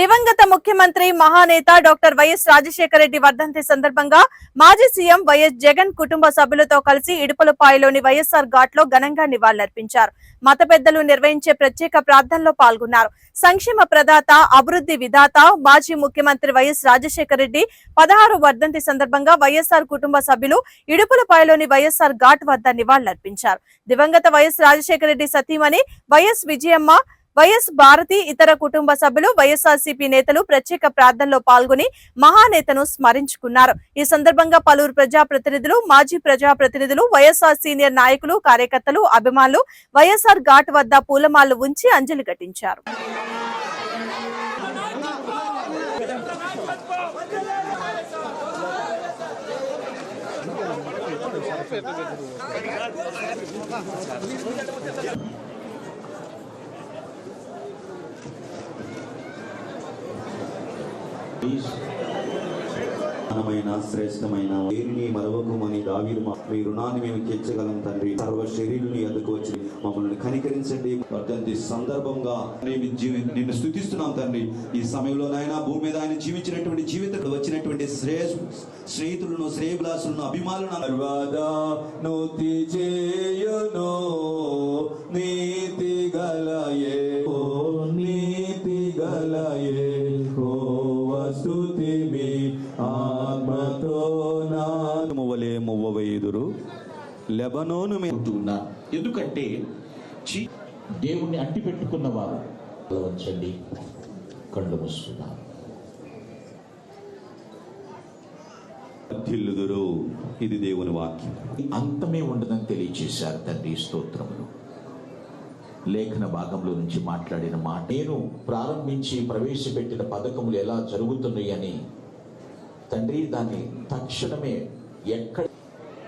దివంగత ముఖ్యమంత్రి మహానేత డాక్టర్ వైఎస్ రాజశేఖర రెడ్డి వర్ధంతి సందర్భంగా మాజీ సీఎం వైఎస్ జగన్ కుటుంబ సభ్యులతో కలిసి ఇడుపులపాయలోని వైఎస్ఆర్ ఘాట్లో ఘనంగా నివాళులర్పించారు. మత పెద్దలు నిర్వహించే ప్రత్యేక ప్రార్థనలో పాల్గొన్నారు. సంక్షేమ ప్రదాత అభివృద్ధి విధాత మాజీ ముఖ్యమంత్రి వైఎస్ రాజశేఖర రెడ్డి పదహారు వర్ధంతి సందర్భంగా వైఎస్ఆర్ కుటుంబ సభ్యులు ఇడుపులపాయలోని వైఎస్ఆర్ ఘాట్ వద్ద నివాళులర్పించారు. దివంగత వైఎస్ రాజశేఖర రెడ్డి సతీమణి వైఎస్ విజయమ్మ వైఎస్ భారతి ఇతర కుటుంబ సభ్యులు వైఎస్ఆర్సీపీ నేతలు ప్రత్యేక ప్రార్థనలో పాల్గొని మహానేతను స్మరించుకున్నారు. ఈ సందర్భంగా పలువురు ప్రజాప్రతినిధులు మాజీ ప్రజాప్రతినిధులు వైఎస్ఆర్ సీనియర్ నాయకులు కార్యకర్తలు అభిమానులు వైఎస్ఆర్ ఘాట్ వద్ద పూలమాలు ఉంచి అంజలి ఘటించారు. ఘనమైన శ్రేష్టమైన దేనిని మరవకుమని దావీరు మీ రుణాన్ని మేము తీర్చగలం తండ్రి. సర్వ శరీరుని ఎదుకు వచ్చి మమ్మల్ని కనికరించండి. వర్ధంతి సందర్భంగా నిన్ను స్థుతిస్తున్నాం తండ్రి. ఈ సమయంలో నాయన భూమి మీద ఆయన జీవించినటువంటి జీవితంలో వచ్చినటువంటి శ్రేయ స్నేహితులను శ్రేయభిలాసులను అభిమానులను నీ మువ్వవ ఎదురు లెబనోను మీ ఎందుకంటే దేవుణ్ణి అంటి పెట్టుకున్న వారు వంచండి కళ్ళు మూసుకున్నారు వర్ధిల్లుదురు ఇది దేవుని వాక్యం. అంతమే ఉండదని తెలియచేశారు తండ్రి స్తోత్రములు. లేఖన భాగంలో నుంచి మాట్లాడిన మాట నేను ప్రారంభించి ప్రవేశపెట్టిన పథకములు ఎలా జరుగుతున్నాయి అని తండ్రి దాన్ని తక్షణమే ఎక్కడ